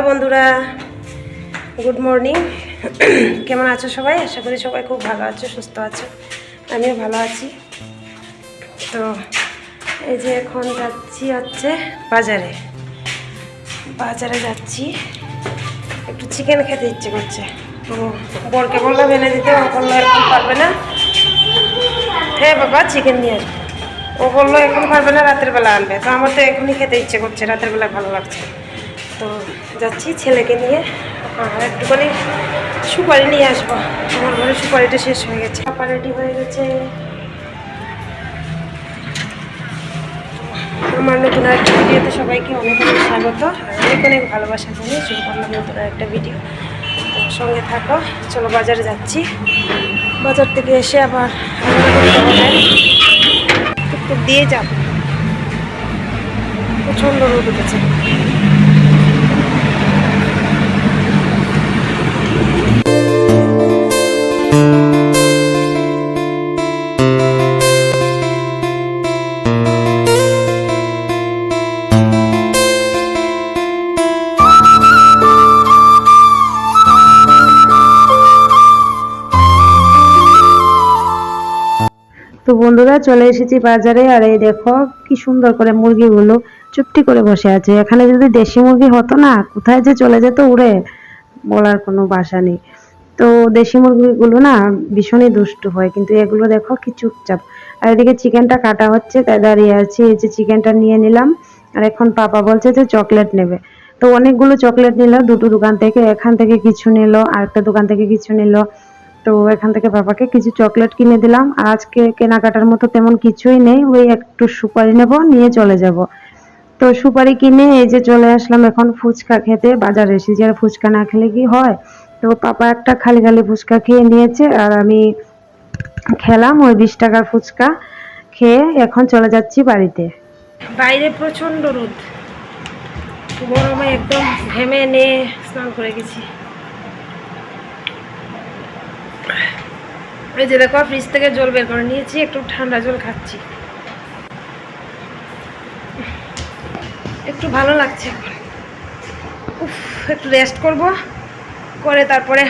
Hello বন্ধুরা, good morning. কেমন আছো সবাই? আশা করি সবাই খুব ভালো আছো, সুস্থ আছো। আমিও ভালো আছি। তো এই যে এখন যাচ্ছি হচ্ছে বাজারে। বাজারে যাচ্ছি। একটু চিকেন খেতে ইচ্ছে করছে। তো বরকে বললাম, এনে দিতে। ও বলল, এখন পারবে না। হ্যাঁ বাবা চিকেন নিয়ে আসবে। ও বলল, এখন পারবে না, রাতের বেলা আনবে। তো আমার তো এখনই খেতে ইচ্ছে করছে, রাতের বেলা ভালো লাগছে। যাচ্ছি ছেলেকে নিয়ে। আর একটুখানি সুপারি নিয়ে আসব। আমার ঘরে সুপারিটা শেষ হয়ে গেছে। পাপা রেডি হয়ে গেছে। আমার নতুন একটা ভিডিওতে সবাইকে অনেক অনেক স্বাগত। আর অনেক অনেক ভালোবাসা জানিয়ে শুরু করলাম নতুন একটা ভিডিও। তো সঙ্গে থাকো। চলো বাজারে যাচ্ছি। বাজার থেকে এসে আবার দিয়ে যাব। প্রচণ্ড রোদ উঠেছে। তো বন্ধুরা চলে এসেছি বাজারে, আর এই দেখো কি সুন্দর করে মুরগিগুলো চুপটি করে বসে আছে। এখানে যদি দেশি মুরগি হতো না, কোথায় যে চলে যেত উড়ে, বলার কোনো বাসা নেই। তো দেশি মুরগিগুলো না ভীষণই দুষ্টু হয়, কিন্তু এগুলো দেখো কি চুপচাপ। আর এদিকে চিকেনটা কাটা হচ্ছে, তাই দাঁড়িয়ে আছি। এই যে চিকেনটা নিয়ে নিলাম, আর এখন পাপা বলছে যে চকলেট নেবে। তো অনেকগুলো চকলেট নিল, দুটো দোকান থেকে, এখান থেকে কিছু নিল, আরেকটা দোকান থেকে কিছু নিল। তো এখান থেকে বাবাকে কিছু চকলেট কিনে দিলাম। আজকে কেনাকাটার মতো তেমন কিছুই নেই, ওই একটু সুপারি নেব, নিয়ে চলে যাব। তো সুপারি কিনে এই যে চলে আসলাম এখন ফুচকা খেতে, বাজারে। এসেছি আর ফুচকা না খেলে কি হয়? তো পাপা একটা খালি খালি ফুচকা খেয়ে নিয়েছে, আর আমি খেলাম ওই বিশ টাকার ফুচকা খেয়ে এখন চলে যাচ্ছি বাড়িতে। বাইরে প্রচণ্ড রোদ। গরমে একদম ঘেমে নিয়ে স্নান করে গেছি। এই যে দেখো ফ্রিজ থেকে জল বের করে নিয়েছি, একটু ঠান্ডা জল খাচ্ছি। একটু ভালো লাগছে উফ, একটু রেস্ট করব, করে তারপরে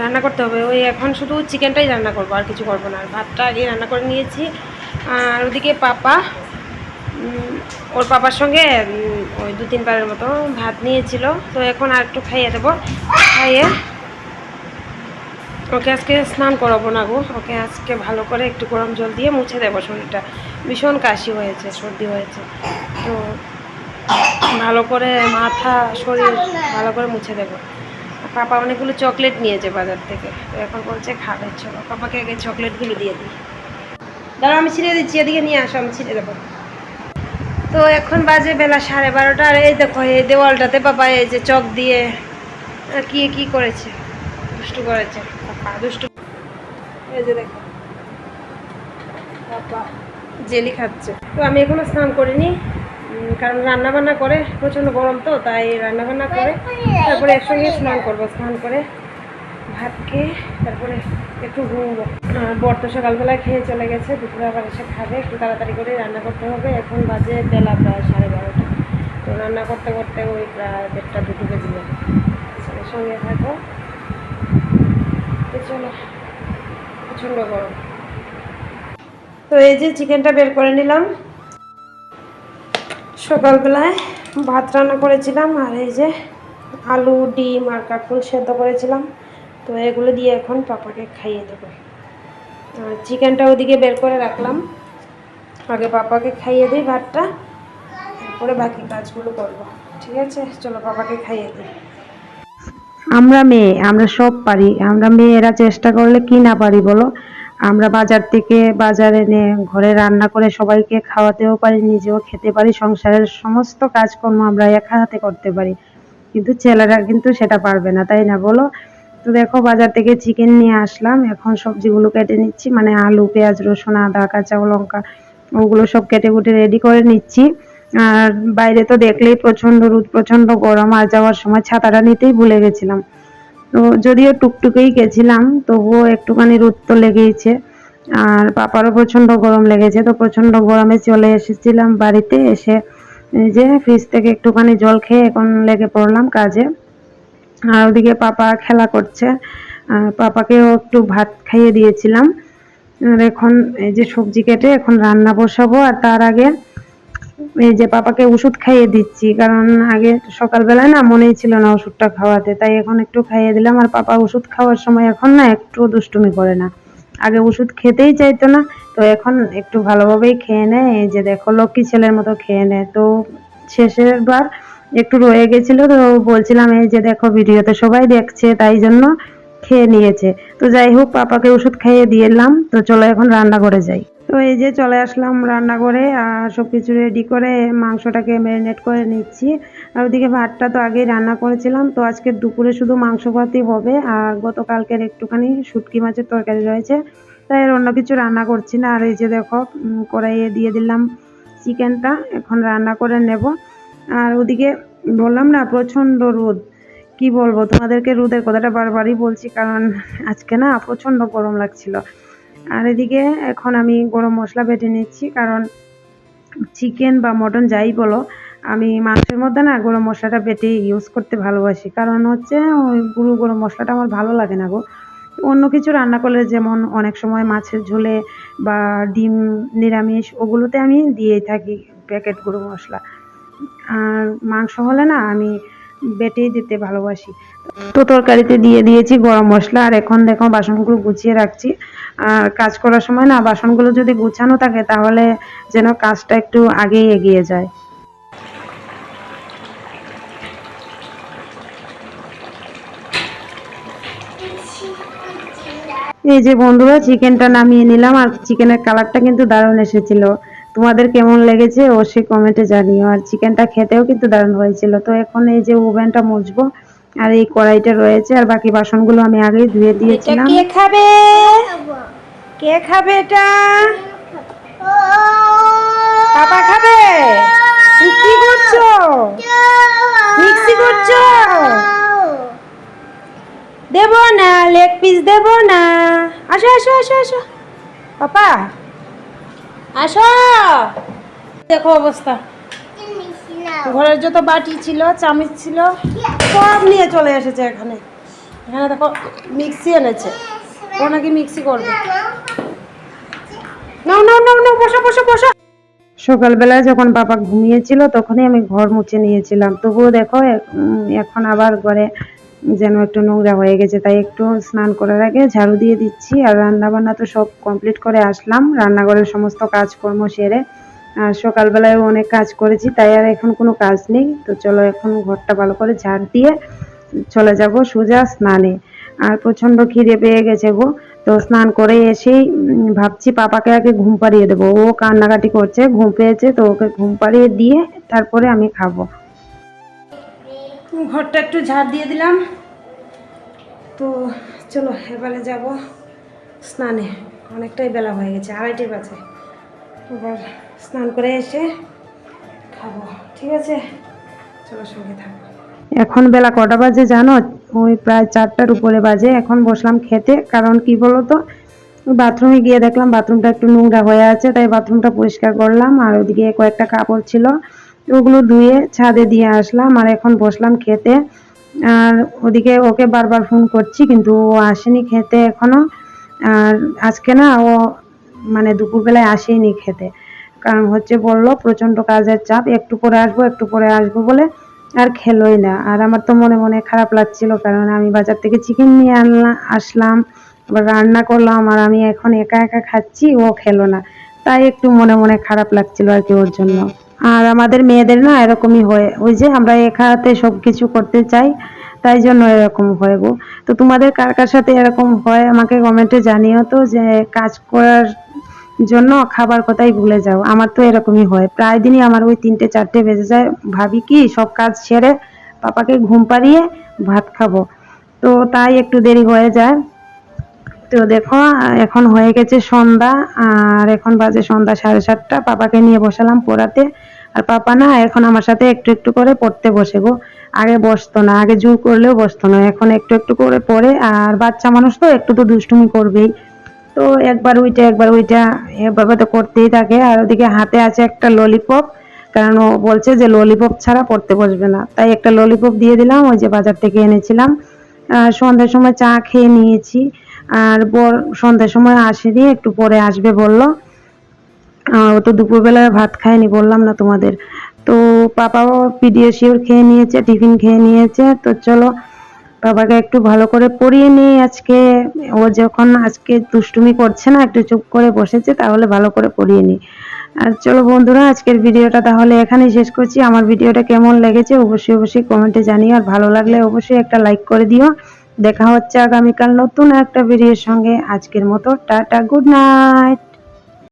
রান্না করতে হবে। ওই এখন শুধু চিকেনটাই রান্না করব, আর কিছু করব না। আর ভাতটা আগে রান্না করে নিয়েছি। আর ওদিকে পাপা ওর পাপার সঙ্গে ওই দু তিনবারের মতো ভাত নিয়েছিল। তো এখন আর একটু খাইয়ে দেবো। খাইয়ে ওকে আজকে স্নান করাবো না গো। ওকে আজকে ভালো করে একটু গরম জল দিয়ে মুছে দেবো শরীরটা। ভীষণ কাশি হয়েছে, সর্দি হয়েছে। তো ভালো করে মাথা, শরীর ভালো করে মুছে দেবো। পাপা অনেকগুলো চকলেট নিয়েছে বাজার থেকে। তো এখন বলছে খাবে, চলো। পাপাকে আগে চকলেটগুলো দিয়ে দিই। দাঁড়া আমি ছিঁড়ে দিচ্ছি, এদিকে নিয়ে আসো, আমি ছিঁড়ে দেবো। তো এখন বাজে বেলা সাড়ে বারোটা। আর এই দেখো, এই দেওয়ালটাতে পাপা এই যে চক দিয়ে কি কি করেছে? দুষ্টু করেছে। দুষ্টু। জেলি খাচ্ছে। তো আমি এখনও স্নান করিনি কারণ রান্না বান্না করে প্রচণ্ড গরম তো, তাই রান্না বান্না করে তারপরে একসঙ্গে স্নান করব, স্নান করে ভাত খেয়ে তারপরে একটু ঘুমবো। বর তো সকালবেলায় খেয়ে চলে গেছে, দুপুরে আবার এসে খাবে, একটু তাড়াতাড়ি করে রান্না করতে হবে। এখন বাজে বেলা প্রায় সাড়ে বারোটা। তো রান্না করতে করতে ওই প্রায় দেড়টা, দুটো বেজে যাবে। সঙ্গে থাকো। গরম। তো এই যে চিকেনটা বের করে নিলাম। সকালবেলায় ভাত রান্না করেছিলাম আর এই যে আলু, ডিম আর কাঁকরুল সেদ্ধ করেছিলাম। তো এগুলো দিয়ে এখন পাপাকে খাইয়ে দেবো। আর চিকেনটা ওদিকে বের করে রাখলাম। আগে পাপাকে খাইয়ে দিই ভাতটা, তারপরে বাকি কাজগুলো করব। ঠিক আছে? চলো পাপাকে খাইয়ে দিই। আমরা মেয়ে, আমরা সব পারি। আমরা মেয়েরা চেষ্টা করলে কি না পারি বলো? আমরা বাজার থেকে বাজারে এনে ঘরে রান্না করে সবাইকে খাওয়াতেও পারি, নিজেও খেতে পারি, সংসারের সমস্ত কাজকর্ম আমরা একা হাতে করতে পারি। কিন্তু ছেলেরা কিন্তু সেটা পারবে না, তাই না বলো? তো দেখো, বাজার থেকে চিকেন নিয়ে আসলাম। এখন সবজিগুলো কেটে নিচ্ছি মানে আলু, পেঁয়াজ, রসুন, আদা কাঁচা লঙ্কা ওগুলো সব কেটে কুটে রেডি করে নিচ্ছি। আর বাইরে তো দেখলেই প্রচণ্ড রোদ প্রচণ্ড গরম, আর যাওয়ার সময় ছাতাটা নিতেই ভুলে গেছিলাম। তো যদিও টুকটুকেই গেছিলাম, তবুও একটুখানি রোদ তো লেগেইছে। আর পাপারও প্রচণ্ড গরম লেগেছে, তো প্রচণ্ড গরমে চলে এসেছিলাম বাড়িতে, এসে যে ফ্রিজ থেকে একটুখানি জল খেয়ে এখন লেগে পড়লাম কাজে। আর ওদিকে পাপা খেলা করছে পাপাকেও একটু ভাত খাইয়ে দিয়েছিলাম। আর এখন এই যে সবজি কেটে এখন রান্না বসাবো, আর তার আগে এই যে পাপাকে ওষুধ খাইয়ে দিচ্ছি, কারণ আগে সকালবেলায় না মনেই ছিল না ওষুধটা খাওয়াতে, তাই এখন একটু খাইয়ে দিলাম। আর পাপা ওষুধ খাওয়ার সময় এখন না একটু দুষ্টুমি করে না। আগে ওষুধ খেতেই চাইতো না, তো এখন একটু ভালোভাবেই খেয়ে নেয়। এই যে দেখো, লক্ষ্মী ছেলের মতো খেয়ে নেয়। তো শেষের বার একটু রয়ে গেছিল, তো বলছিলাম, এই যে দেখো, ভিডিওতে সবাই দেখছে, তাই জন্য খেয়ে নিয়েছে। তো যাই হোক, পাপাকে ওষুধ খাইয়ে দিলাম তো চলো এখন রান্না করে যাই। তো এই যে চলে আসলাম রান্না করে আর সব কিছু রেডি করে মাংসটাকে ম্যারিনেট করে নিচ্ছি। আর ওদিকে ভাতটা তো আগেই রান্না করেছিলাম, তো আজকে দুপুরে শুধু মাংস ভাতই হবে, আর গতকালকের একটুখানি শুটকি মাছের তরকারি রয়েছে, তাই আর অন্য কিছু রান্না করছি না। আর এই যে দেখো কড়াইয়ে দিয়ে দিলাম চিকেনটা, এখন রান্না করে নেব। আর ওদিকে বললাম না, প্রচণ্ড রোদ। কি বলব, তোমাদেরকে রোদের কথাটা বারবারই বলছি, কারণ আজকে না প্রচণ্ড গরম লাগছিল। আর এদিকে এখন আমি গরম মশলা বেটে নিচ্ছি, কারণ চিকেন বা মটন যাই বলো, আমি মাংসের মধ্যে না গরম মশলাটা বেটে ইউজ করতে ভালোবাসি। কারণ হচ্ছে ওই গুঁড়ো গরম মশলাটা আমার ভালো লাগে না গো। অন্য কিছু রান্না করলে যেমন অনেক সময় মাছের ঝোলে বা ডিম, নিরামিষ, ওগুলোতে আমি দিয়েই থাকি প্যাকেট গুঁড়ো মশলা। আর মাংস হলে না আমি বেটেই দিতে ভালোবাসি। তো তরকারিতে দিয়ে দিয়েছি গরম মশলা, আর এখন দেখো বাসনগুলো গুছিয়ে রাখছি। আর কাজ করার সময় না বাসনগুলো যদি গুছানো থাকে তাহলে যেন কাজটা একটু আগেই এগিয়ে যায়। এই যে বন্ধুরা চিকেনটা নামিয়ে নিলাম, আর চিকেনের কালারটা কিন্তু দারুণ এসেছিল। তোমাদের কেমন লেগেছে অবশ্যই কমেন্টে জানিও। আর চিকেনটা খেতেও কিন্তু দারুণ হয়েছিল। তো এখন এই যে ওভেনটা মুছবো আর এই কড়াইটা রয়েছে আর বাকি বাসনগুলো আমি আগেই ধুয়ে দিয়েছিলাম কে খাবে? কে খাবে এটা? পাপা খাবে? কি করছ? মিক্সি করছ? দেব না লেগ পিস দেব না। আসো আসো আসো আসো। পাপা আসো। দেখো অবস্থা। ঘরের যত বাটি ছিল, চামচ ছিল, সব নিয়ে চলে এসেছে এখানে। এখানে দেখো, মিক্সি এনেছে। ও নাকি মিক্সি করবে। সকালবেলায় যখন বাবা ঘুমিয়েছিল, তখনই আমি ঘর মুছে নিয়েছিলাম। তবুও দেখো এখন আবার ঘরে যেন একটু নোংরা হয়ে গেছে, তাই একটু স্নান করার আগে ঝাড়ু দিয়ে দিচ্ছি। আর রান্না বান্না তো সব কমপ্লিট করে আসলাম। রান্নাঘরের সমস্ত কাজকর্ম সেরে আর সকালবেলায় অনেক কাজ করেছি, তাই আর এখন কোনো কাজ নেই। তো চলো এখন ঘরটা ভালো করে ঝাড় দিয়ে চলে যাব সোজা স্নানে। আর প্রচণ্ড খিদে পেয়ে গেছে গো। তো স্নান করে এসেই ভাবছি পাপাকে আগে ঘুম পাড়িয়ে দেবো। ও কান্নাকাটি করছে, ঘুম পেয়েছে, তো ওকে ঘুম পাড়িয়ে দিয়ে তারপরে আমি খাব। ঘরটা একটু ঝাড় দিয়ে দিলাম। তো চলো, এবারে যাব স্নানে। অনেকটাই বেলা হয়ে গেছে, আড়াইটে বাজে। এবার স্নান করে এসে খাব, ঠিক আছে? চলো সঙ্গে থাকো। এখন বেলা কটা বাজে জানো? ওই প্রায় চারটার উপরে বাজে, এখন বসলাম খেতে। কারণ কি বলো তো বাথরুমে গিয়ে দেখলাম বাথরুমটা একটু নোংরা হয়ে আছে, তাই বাথরুমটা পরিষ্কার করলাম। আর ওদিকে কয়েকটা কাপড় ছিল। ওগুলো ধুয়ে ছাদে দিয়ে আসলাম আর এখন বসলাম খেতে। আর ওদিকে ওকে বারবার ফোন করছি কিন্তু ও আসেনি খেতে এখনও। আর আজকে না ও মানে দুপুরবেলায় আসেনি খেতে। কারণ হচ্ছে বলল প্রচণ্ড কাজের চাপ, একটু পরে আসব, একটু পরে আসব বলে আর খেলোই না। আর আমার তো মনে মনে খারাপ লাগছিল কারণ আমি বাজার থেকে চিকেন নিয়ে আনলাম আসলাম, আবার রান্না করলাম আর আমি এখন একা একা খাচ্ছি, ও খেলো না। তাই একটু মনে মনে খারাপ লাগছিল আর কি ওর জন্য। আর আমাদের মেয়েদের না এরকমই হয়। ওই যে আমরা হাতে সব কিছু করতে চাই, তাই জন্য এরকম হয় গো। তো তোমাদের কার কার সাথে এরকম হয় আমাকে কমেন্টে জানিও তো যে কাজ করার জন্য খাবার কথাই ভুলে যাও। আমার তো এরকমই হয়। প্রায় দিনই আমার ওই তিনটে, চারটে বেজে যায়। ভাবি কি সব কাজ সেরে পাপাকে ঘুম পাড়িয়ে ভাত খাব। তো তাই একটু দেরি হয়ে যায়। তো দেখো, এখন হয়ে গেছে সন্ধ্যা, আর এখন বাজে সন্ধ্যা সাড়ে সাতটা। পাপাকে নিয়ে বসালাম পড়াতে। আর পাপা না এখন আমার সাথে একটু একটু করে পড়তে বসে গো। আগে বসতো না, আগে জোর করলেও বসতো না, এখন একটু একটু করে পড়ে। আর বাচ্চা মানুষ তো একটু তো দুষ্টুমি করবেই। তো একবার ওইটা একবার ওইটা, এভাবে তো করতেই থাকে। আর ওদিকে হাতে আছে একটা ললিপপ কারণ ও বলছে যে ললিপপ ছাড়া পড়তে বসবে না। তাই একটা ললিপপ দিয়ে দিলাম, ওই যে বাজার থেকে এনেছিলাম। সন্ধ্যার সময় চা খেয়ে নিয়েছি। আর বর সন্ধ্যার সময় আসেনি, একটু পরে আসবে বলল। ও তো দুপুরবেলায় ভাত খায়নি, বললাম না তোমাদের। তো পাপাও পিডিএসিওর খেয়ে নিয়েছে, টিফিন খেয়ে নিয়েছে, তো চলো বাবাকে একটু ভালো করে পড়িয়ে নিই আজকে। ও যখন আজকে দুষ্টুমি করছে না, একটু চুপ করে বসেছে, তাহলে ভালো করে পড়িয়ে নিই। আর চলো বন্ধুরা, আজকের ভিডিওটা তাহলে এখানেই শেষ করছি। আমার ভিডিওটা কেমন লেগেছে অবশ্যই অবশ্যই কমেন্টে জানিও, আর ভালো লাগলে অবশ্যই একটা লাইক করে দিও। দেখা হচ্ছে আগামীকাল নতুন একটা ভিডিওর সঙ্গে। আজকের মতো, টাটা, গুড নাইট।